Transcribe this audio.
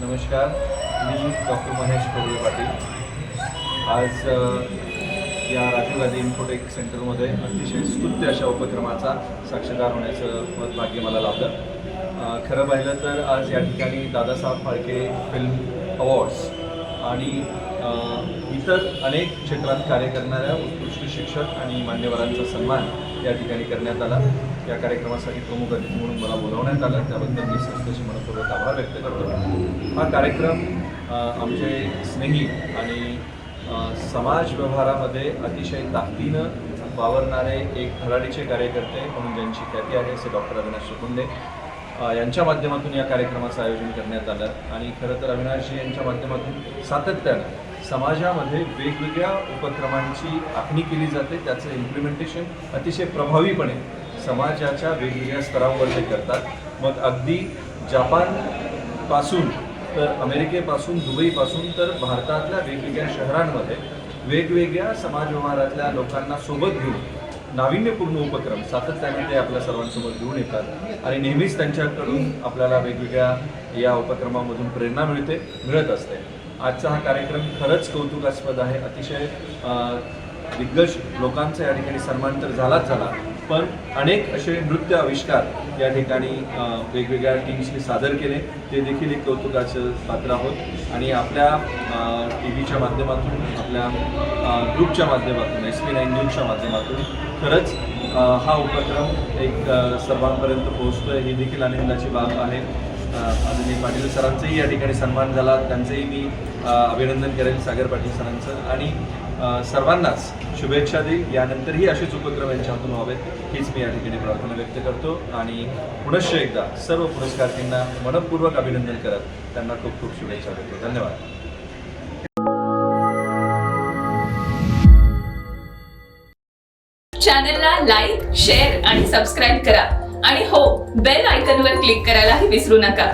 नमस्कार मी डॉक्टर महेश कोगळे पाटील. आज या राजीव गांधी इन्फोटेक सेंटरमध्ये अतिशय स्तुत्य अशा उपक्रमाचा साक्षीदार होण्याचं मत भाग्य मला लाभलं. खरं पाहिलं तर आज या ठिकाणी दादासाहेब फाळके फिल्म अवॉर्ड्स आणि इतर अनेक क्षेत्रात कार्य करणाऱ्या उत्कृष्ट शिक्षक आणि मान्यवरांचा सन्मान या ठिकाणी करण्यात आला. या कार्यक्रमासाठी प्रमुख अतिथी म्हणून मला बोलवण्यात आलं. त्याबद्दल मी संस्थेशी मनपूर्वक आभार व्यक्त करतो. हा कार्यक्रम आमचे स्नेही आणि समाज व्यवहारामध्ये अतिशय ताकदीनं वावरणारे एक धडाडीचे कार्यकर्ते म्हणून ज्यांची ख्याती आहे असे डॉक्टर अविनाश सुकुंडे यांच्या माध्यमातून या कार्यक्रमाचं आयोजन करण्यात आलं. आणि खरं तर अविनाशजी यांच्या माध्यमातून सातत्यानं समाजामध्ये वेगवेगळ्या उपक्रमांची आखणी केली जाते. त्याचं इम्प्लिमेंटेशन अतिशय प्रभावीपणे समाजाच्या वेगवेगळ्या स्तरावर ते करतात. मग अगदी जपानपासून तर अमेरिकेपासून दुबईपासून तर भारतातल्या वेगवेगळ्या शहरांमध्ये वेगवेगळ्या समाज व्यवहारातल्या लोकांना सोबत घेऊन नाविन्यपूर्ण उपक्रम सातत्याने ते आपल्या सर्वांसोबत घेऊन येतात. आणि नेहमीच त्यांच्याकडून आपल्याला वेगवेगळ्या या उपक्रमामधून प्रेरणा मिळते मिळत असते. आजचा हा कार्यक्रम खरंच कौतुकास्पद आहे. अतिशय दिग्गज लोकांचा या ठिकाणी सन्मान तर झालाच झाला. पण अनेक असे नृत्य आविष्कार या ठिकाणी वेगवेगळ्या टीम्सनी सादर केले. ते देखील एक कौतुकाचं पात्र आहोत. आणि आपल्या टी व्हीच्या माध्यमातून आपल्या ग्रुपच्या माध्यमातून एस पी नाईन न्यूजच्या माध्यमातून खरंच हा उपक्रम एक सर्वांपर्यंत सर्वांपर्यंत पोहोचतोय. ही देखील आनंदाची बाब आहे. आदरणीय पाटील सरांचाही या ठिकाणी सन्मान झाला. त्यांचंही मी अभिनंदन करेल सागर पाटील सरांचं. आणि सर्वांनाच शुभेच्छा देईल यानंतरही असेच उपक्रम यांच्या हातून व्हावेत हीच मी या ठिकाणी प्रार्थना व्यक्त करतो. आणि पुनश्च एकदा सर्व पुरस्कारार्थींना मनपूर्वक अभिनंदन करत त्यांना खूप खूप शुभेच्छा देतो. धन्यवाद. चॅनलला लाईक शेअर आणि सबस्क्राईब करा. आणि हो बेल आयकॉनवर क्लिक करायलाही विसरू नका.